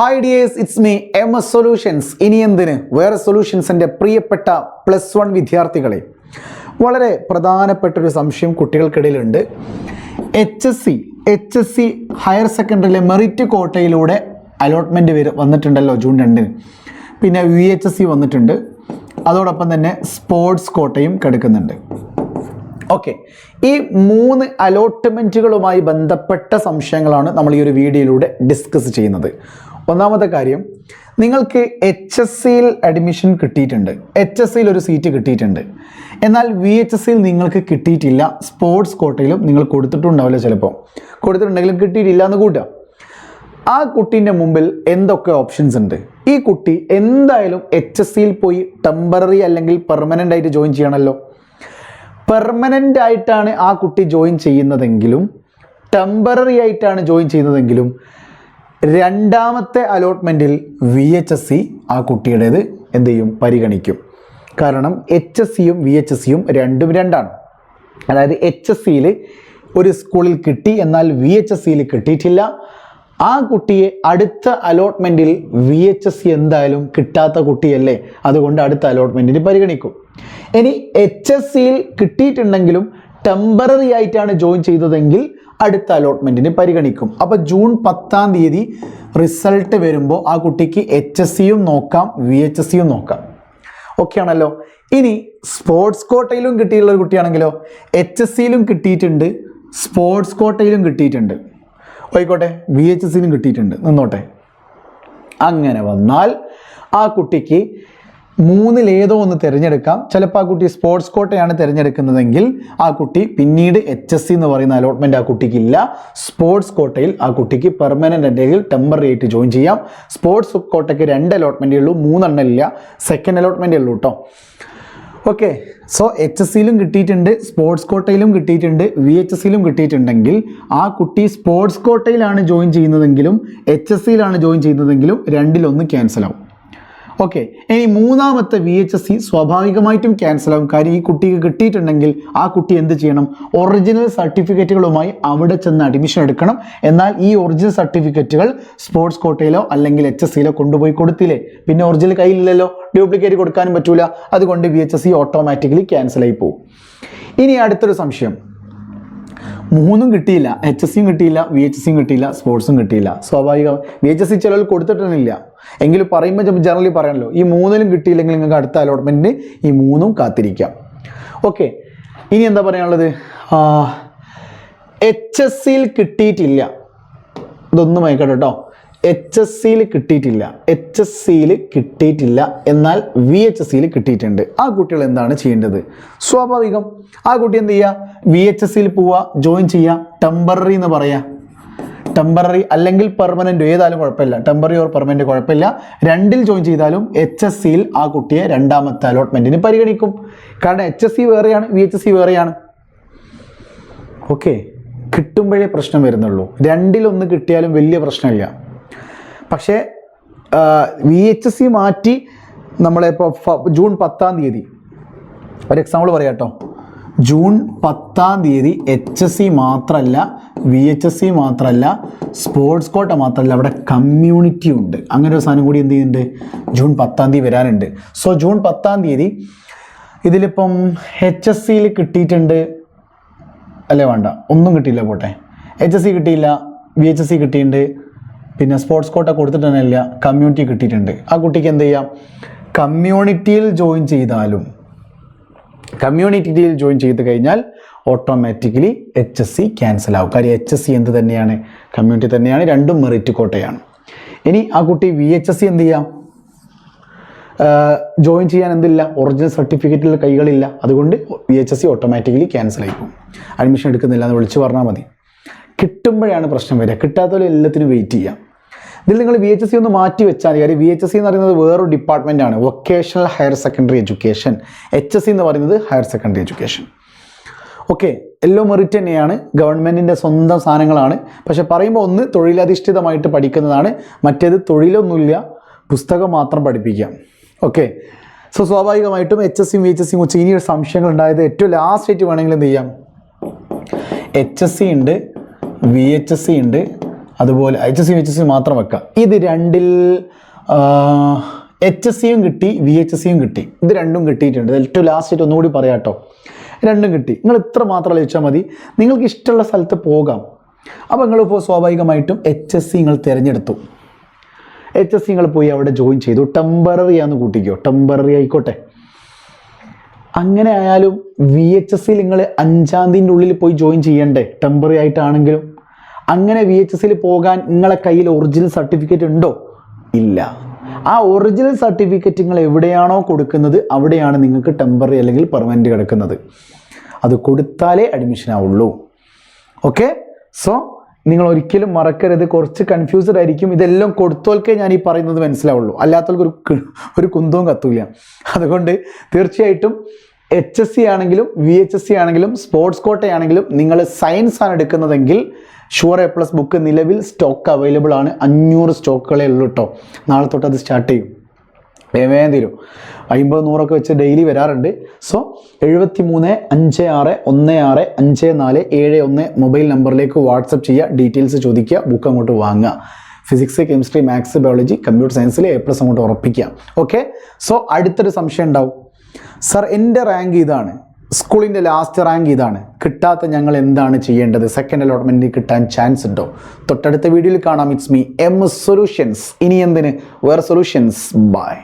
Hi dears it's me M S solutions ഇനി എന്തിന്? വേറെ സൊല്യൂഷൻസിന്റെ പ്രിയപ്പെട്ട പ്ലസ് വൺ വിദ്യാർത്ഥികളെ. വളരെ പ്രധാനപ്പെട്ട ഒരു സംശയം കുട്ടികൾക്കിടയിലുണ്ട്. H S C H S C higher സെക്കൻഡറിയിലെ merit കോട്ടയിലൂടെ അലോട്ട്മെന്റ് വരും വന്നിട്ടുണ്ടല്ലോ ജൂൺ രണ്ടിന്. പിന്നെ വി എച്ച് എസ് സി വന്നിട്ടുണ്ട്. അതോടൊപ്പം തന്നെ സ്പോർട്സ് കോട്ടയും കിടക്കുന്നുണ്ട്. ഓക്കെ ഈ മൂന്ന് അലോട്ട്മെന്റുകളുമായി ബന്ധപ്പെട്ട സംശയങ്ങളാണ് നമ്മൾ ഈ ഒരു വീഡിയോയിലൂടെ ഡിസ്കസ് ചെയ്യുന്നത്. ഒന്നാമത്തെ കാര്യം നിങ്ങൾക്ക് എച്ച് എസ് സിയിൽ അഡ്മിഷൻ കിട്ടിയിട്ടുണ്ട്. എച്ച് എസ് സിയിൽ ഒരു സീറ്റ് കിട്ടിയിട്ടുണ്ട്. എന്നാൽ വി എച്ച് എസ് സിയിൽ നിങ്ങൾക്ക് കിട്ടിയിട്ടില്ല. സ്പോർട്സ് കോട്ടയിലും നിങ്ങൾ കൊടുത്തിട്ടുണ്ടാവില്ല ചിലപ്പോൾ. കൊടുത്തിട്ടുണ്ടെങ്കിലും കിട്ടിയിട്ടില്ല എന്ന് കൂട്ടുക. ആ കുട്ടീന്റെ മുമ്പിൽ എന്തൊക്കെ ഓപ്ഷൻസ് ഉണ്ട്? ഈ കുട്ടി എന്തായാലും എച്ച് എസ് സിയിൽ പോയി ടെമ്പററി അല്ലെങ്കിൽ പെർമനന്റ് ആയിട്ട് ജോയിൻ ചെയ്യണമല്ലോ. പെർമനന്റ് ആയിട്ടാണ് ആ കുട്ടി ജോയിൻ ചെയ്യുന്നതെങ്കിലും ടെമ്പററി ആയിട്ടാണ് ജോയിൻ ചെയ്യുന്നതെങ്കിലും രണ്ടാമത്തെ അലോട്ട്മെന്റിൽ വി എച്ച് എസ് സി ആ കുട്ടിയുടേത് എന്ത് ചെയ്യും? പരിഗണിക്കും. കാരണം എച്ച് എസ് സിയും വി എച്ച് എസ് സിയും രണ്ടും രണ്ടാണ്. അതായത് എച്ച് എസ് സിയിൽ ഒരു സ്കൂളിൽ കിട്ടി എന്നാൽ വി എച്ച് എസ് സിയിൽ കിട്ടിയിട്ടില്ല. ആ കുട്ടിയെ അടുത്ത അലോട്ട്മെന്റിൽ വി എച്ച് എസ് സി എന്തായാലും കിട്ടാത്ത കുട്ടിയല്ലേ? അതുകൊണ്ട് അടുത്ത അലോട്ട്മെന്റിന് പരിഗണിക്കും. ഇനി എച്ച് എസ് സിയിൽ കിട്ടിയിട്ടുണ്ടെങ്കിലും ടെമ്പററി ആയിട്ടാണ് ജോയിൻ ചെയ്തതെങ്കിൽ അടുത്ത അലോട്ട്മെന്റിന് പരിഗണിക്കും. അപ്പോൾ ജൂൺ പത്താം തീയതി റിസൾട്ട് വരുമ്പോൾ ആ കുട്ടിക്ക് എച്ച് എസ് സിയും നോക്കാം വി എച്ച് എസ് സിയും നോക്കാം. ഓക്കെ ആണല്ലോ? ഇനി സ്പോർട്സ് കോട്ടയിലും കിട്ടിയിട്ടുള്ള ഒരു കുട്ടിയാണെങ്കിലോ എച്ച് എസ് സിയിലും കിട്ടിയിട്ടുണ്ട് സ്പോർട്സ് കോട്ടയിലും കിട്ടിയിട്ടുണ്ട്. ആയിക്കോട്ടെ വി എച്ച് എസ് സിയിലും കിട്ടിയിട്ടുണ്ട്. നിന്നോട്ടെ. അങ്ങനെ വന്നാൽ ആ കുട്ടിക്ക് മൂന്നിൽ ഏതോ ഒന്ന് തിരഞ്ഞെടുക്കാം. ചിലപ്പോൾ ആ കുട്ടി സ്പോർട്സ് കോട്ടയാണ് തിരഞ്ഞെടുക്കുന്നതെങ്കിൽ ആ കുട്ടി പിന്നീട് എച്ച് എസ് സി എന്ന് പറയുന്ന അലോട്ട്മെന്റ് ആ കുട്ടിക്കില്ല. സ്പോർട്സ് കോട്ടയിൽ ആ കുട്ടിക്ക് പെർമനന്റ് അല്ലെങ്കിൽ ടെമ്പററി ആയിട്ട് ജോയിൻ ചെയ്യാം. സ്പോർട്സ് കോട്ടയ്ക്ക് രണ്ട് അലോട്ട്മെന്റേ ഉള്ളൂ മൂന്നെണ്ണം ഇല്ല. സെക്കൻഡ് അലോട്ട്മെന്റേ ഉള്ളൂ കേട്ടോ ഓക്കെ സോ എച്ച് എസ് സിയിലും കിട്ടിയിട്ടുണ്ട് സ്പോർട്സ് കോട്ടയിലും കിട്ടിയിട്ടുണ്ട് വി എച്ച് എസ് സിയിലും കിട്ടിയിട്ടുണ്ടെങ്കിൽ ആ കുട്ടി സ്പോർട്സ് കോട്ടയിലാണ് ജോയിൻ ചെയ്യുന്നതെങ്കിലും എച്ച് എസ് സിയിലാണ് ജോയിൻ ചെയ്യുന്നതെങ്കിലും രണ്ടിലൊന്ന് ക്യാൻസൽ ആവും. ഓക്കെ ഇനി മൂന്നാമത്തെ വി എച്ച് എസ് സി സ്വാഭാവികമായിട്ടും ക്യാൻസൽ ആകും കാര്യം ഈ കുട്ടിക്ക് കിട്ടിയിട്ടുണ്ടെങ്കിൽ ആ കുട്ടി എന്ത് ചെയ്യണം? ഒറിജിനൽ സർട്ടിഫിക്കറ്റുകളുമായി അവിടെ ചെന്ന് അഡ്മിഷൻ എടുക്കണം. എന്നാൽ ഈ ഒറിജിനൽ സർട്ടിഫിക്കറ്റുകൾ സ്പോർട്സ് കോട്ടയിലോ അല്ലെങ്കിൽ എച്ച് എസ് സിയിലോ കൊണ്ടുപോയി കൊടുത്തില്ലേ? പിന്നെ ഒറിജിനൽ കയ്യിലില്ലല്ലോ. ഡ്യൂപ്ലിക്കേറ്റ് കൊടുക്കാനും പറ്റൂല. അതുകൊണ്ട് V H S C automatically cancel ആയി പോകും ഇനി അടുത്തൊരു സംശയം. മൂന്നും കിട്ടിയില്ല. എച്ച് എസ് സിയും കിട്ടിയില്ല. വി എച്ച് എസ് സിയും കിട്ടിയില്ല. സ്പോർട്സും കിട്ടിയില്ല. സ്വാഭാവികം. വി എച്ച് എസ് സി ചിലർ കൊടുത്തിട്ടൊന്നുമില്ല. എങ്കിലും പറയുമ്പോൾ ജനറലി പറയണല്ലോ ഈ മൂന്നിലും കിട്ടിയില്ലെങ്കിൽ നിങ്ങൾക്ക് അടുത്ത അലോട്ട്മെന്റിന് ഈ മൂന്നും കാത്തിരിക്കാം. ഓക്കെ ഇനി എന്താ പറയാനുള്ളത്? എച്ച് എസ് സിയിൽ കിട്ടിയിട്ടില്ല. ഇതൊന്നും ആയിക്കോട്ടെ കേട്ടോ എച്ച് എസ് സിയിൽ കിട്ടിയിട്ടില്ല. എച്ച് എസ് സിയിൽ കിട്ടിയിട്ടില്ല. എന്നാൽ വി എച്ച് എസ് സിയിൽ കിട്ടിയിട്ടുണ്ട്. ആ കുട്ടികൾ എന്താണ് ചെയ്യേണ്ടത്? സ്വാഭാവികം. ആ കുട്ടി എന്ത് ചെയ്യുക? വി എച്ച് എസ് സിയിൽ പോവുക ജോയിൻ ചെയ്യുക ടെമ്പററി എന്ന് പറയാം ടെമ്പററി അല്ലെങ്കിൽ പെർമനന്റ് ഏതായാലും കുഴപ്പമില്ല. ടെമ്പററി ഓർ പെർമനന്റ് കുഴപ്പമില്ല. രണ്ടിൽ ജോയിൻ ചെയ്താലും എച്ച് എസ് സിയിൽ ആ കുട്ടിയെ രണ്ടാമത്തെ അലോട്ട്മെന്റിന് പരിഗണിക്കും. കാരണം എച്ച് എസ് സി വേറെയാണ് വി എച്ച് എസ് സി വേറെയാണ്. ഓക്കെ കിട്ടുമ്പോഴേ പ്രശ്നം വരുന്നുള്ളൂ. രണ്ടിലൊന്ന് കിട്ടിയാലും വലിയ പ്രശ്നമില്ല. പക്ഷേ വി എച്ച് സി മാറ്റി നമ്മളിപ്പോൾ ജൂൺ പത്താം തീയതി. ഒരു എക്സാമ്പിൾ പറയാം കേട്ടോ ജൂൺ പത്താം തീയതി എച്ച് എസ് സി മാത്രമല്ല വി എച്ച് എസ് സി മാത്രമല്ല സ്പോർട്സ് കോട്ട മാത്രമല്ല അവിടെ കമ്മ്യൂണിറ്റി ഉണ്ട്. അങ്ങനെ ഒരു സാധനം കൂടി എന്ത് ചെയ്യുന്നുണ്ട്? ജൂൺ പത്താം തീയതി വരാനുണ്ട്. സോ ജൂൺ പത്താം തീയതി ഇതിലിപ്പം എച്ച് എസ് സിയിൽ കിട്ടിയിട്ടുണ്ട്. അല്ലേ വേണ്ട. ഒന്നും കിട്ടിയില്ല പോട്ടെ. എച്ച് എസ് സി കിട്ടിയില്ല വി എച്ച് എസ് സി കിട്ടിയിട്ടുണ്ട്. പിന്നെ സ്പോർട്സ് കോട്ട കൊടുത്തിട്ട് തന്നെ ഇല്ല കമ്മ്യൂണിറ്റി കിട്ടിയിട്ടുണ്ട്. ആ കുട്ടിക്ക് എന്ത് ചെയ്യാം? കമ്മ്യൂണിറ്റിയിൽ ജോയിൻ ചെയ്താലും കമ്മ്യൂണിറ്റിയിൽ ജോയിൻ ചെയ്ത് കഴിഞ്ഞാൽ automatically H S C cancel ആവും. കാര്യം എച്ച് എസ് സി എന്ത് തന്നെയാണ്? കമ്മ്യൂണിറ്റി തന്നെയാണ്. രണ്ടും മെറിറ്റ് കോട്ടയാണ്. ഇനി ആ കുട്ടി വി എച്ച് എസ് സി എന്ത് ചെയ്യാം? ജോയിൻ ചെയ്യാൻ എന്തില്ല? ഒറിജിനൽ സർട്ടിഫിക്കറ്റിൽ കൈകളില്ല. അതുകൊണ്ട് V H S C automatically cancel ആയിക്കും admission എടുക്കുന്നില്ല എന്ന് വിളിച്ച് പറഞ്ഞാൽ മതി. കിട്ടുമ്പോഴാണ് പ്രശ്നം വരിക. കിട്ടാത്തവരെ എല്ലാത്തിനും വെയിറ്റ് ചെയ്യാം. ഇതിൽ നിങ്ങൾ വി എച്ച് സി ഒന്ന് മാറ്റി വെച്ചാൽ കാര്യം വി എച്ച് സി എന്ന് പറയുന്നത് വേറൊരു ഡിപ്പാർട്ട്മെന്റ് ആണ്. Vocational higher secondary education H S C എന്ന് പറയുന്നത് ഹയർ സെക്കൻഡറി എഡ്യൂക്കേഷൻ ഓക്കെ എല്ലോ മെറിറ്റ് തന്നെയാണ്. ഗവൺമെന്റിന്റെ സ്വന്തം സാധനങ്ങളാണ്. പക്ഷെ പറയുമ്പോൾ ഒന്ന് തൊഴിലധിഷ്ഠിതമായിട്ട് പഠിക്കുന്നതാണ്. മറ്റേത് തൊഴിലൊന്നുമില്ല. പുസ്തകം മാത്രം പഠിപ്പിക്കാം ഓക്കെ സോ സ്വാഭാവികമായിട്ടും എച്ച് എസ് സിയും വി എച്ച് എസ് സിയും കുറിച്ച് ഇനിയൊരു സംശയങ്ങൾ ഉണ്ടായത് ഏറ്റവും ലാസ്റ്റ് ആയിട്ട് വേണമെങ്കിൽ എന്ത് ചെയ്യാം? എച്ച് എസ് സി ഉണ്ട്. വി എച്ച് എസ് സി ഉണ്ട്. അതുപോലെ H S H S C മാത്രം വെക്കാം. ഇത് രണ്ടിൽ എച്ച് എസ് സിയും കിട്ടി വി എച്ച് എസ് സിയും കിട്ടി. ഇത് രണ്ടും കിട്ടിയിട്ടുണ്ട്. ഏറ്റവും ലാസ്റ്റ് ഒന്നുകൂടി പറയാം കേട്ടോ. രണ്ടും കിട്ടി. നിങ്ങൾ ഇത്ര മാത്രം ലഭിച്ചാൽ മതി. നിങ്ങൾക്ക് ഇഷ്ടമുള്ള സ്ഥലത്ത് പോകാം. അപ്പോൾ നിങ്ങളിപ്പോൾ സ്വാഭാവികമായിട്ടും എച്ച് എസ് സി നിങ്ങൾ തിരഞ്ഞെടുത്തു. എച്ച് എസ് സി നിങ്ങൾ പോയി അവിടെ ജോയിൻ ചെയ്തു. ടെമ്പററി ആണെന്ന് കൂട്ടിക്കോ. ടെമ്പററി ആയിക്കോട്ടെ. അങ്ങനെ ആയാലും വി എച്ച് എസ് സിയിൽ നിങ്ങൾ അഞ്ചാം തീയതിന്റെ ഉള്ളിൽ പോയി ജോയിൻ ചെയ്യണ്ടേ? ടെമ്പററി ആയിട്ടാണെങ്കിലും. അങ്ങനെ വി എച്ച് എസ് സിയിൽ പോകാൻ നിങ്ങളെ കയ്യിൽ ഒറിജിനൽ സർട്ടിഫിക്കറ്റ് ഉണ്ടോ? ഇല്ല. ആ ഒറിജിനൽ സർട്ടിഫിക്കറ്റ് നിങ്ങൾ എവിടെയാണോ കൊടുക്കുന്നത് അവിടെയാണ് നിങ്ങൾക്ക് ടെമ്പററി അല്ലെങ്കിൽ പെർമനന്റ് കിടക്കുന്നത്. അത് കൊടുത്താലേ അഡ്മിഷൻ ആവുള്ളൂ. ഓക്കെ സോ നിങ്ങൾ ഒരിക്കലും മറക്കരുത്. കുറച്ച് കൺഫ്യൂസ്ഡ് ആയിരിക്കും. ഇതെല്ലാം കൊടുത്തോൽക്കേ ഞാൻ ഈ പറയുന്നത് മനസ്സിലാവുള്ളൂ. അല്ലാത്തവർക്ക് ഒരു ഒരു കുന്തവും കത്തൂല അതുകൊണ്ട് തീർച്ചയായിട്ടും എച്ച് എസ് സി ആണെങ്കിലും വി എച്ച് എസ് സി ആണെങ്കിലും സ്പോർട്സ് കോട്ടയാണെങ്കിലും നിങ്ങൾ സയൻസ് ആണ് എടുക്കുന്നതെങ്കിൽ ഷുവർ എ പ്ലസ് ബുക്ക് നിലവിൽ സ്റ്റോക്ക് അവൈലബിൾ ആണ്. അഞ്ഞൂറ് സ്റ്റോക്കുകളേ ഉള്ളൂ കേട്ടോ നാളെ തൊട്ട് അത് സ്റ്റാർട്ട് ചെയ്യും. വേവേം തരും. അമ്പത് നൂറൊക്കെ വെച്ച് ഡെയിലി വരാറുണ്ട്. സോ എഴുപത്തി മൂന്ന് അഞ്ച് ആറ് ഒന്ന് ആറ് അഞ്ച് നാല് ഏഴ് ഒന്ന് മൊബൈൽ നമ്പറിലേക്ക് വാട്സപ്പ് ചെയ്യുക. ഡീറ്റെയിൽസ് ചോദിക്കുക. ബുക്ക് അങ്ങോട്ട് വാങ്ങുക. Physics chemistry maths biology computer സയൻസിൽ എ പ്ലസ് അങ്ങോട്ട് ഉറപ്പിക്കുക. ഓക്കെ സോ അടുത്തൊരു സംശയം ഉണ്ടാവും. സർ എന്റെ റാങ്ക് ഇതാണ്. സ്കൂളിന്റെ ലാസ്റ്റ് റാങ്ക് ഇതാണ്. കിട്ടാത്ത ഞങ്ങൾ എന്താണ് ചെയ്യേണ്ടത്? സെക്കൻഡ് അലോട്ട്മെന്റ് കിട്ടാൻ ചാൻസ് ഉണ്ടോ? തൊട്ടടുത്ത വീഡിയോയിൽ കാണാം. ഇറ്റ്സ് മീ എം സൊല്യൂഷൻസ് ഇനി എന്തിന്? വേറെ സൊല്യൂഷൻസ് ബൈ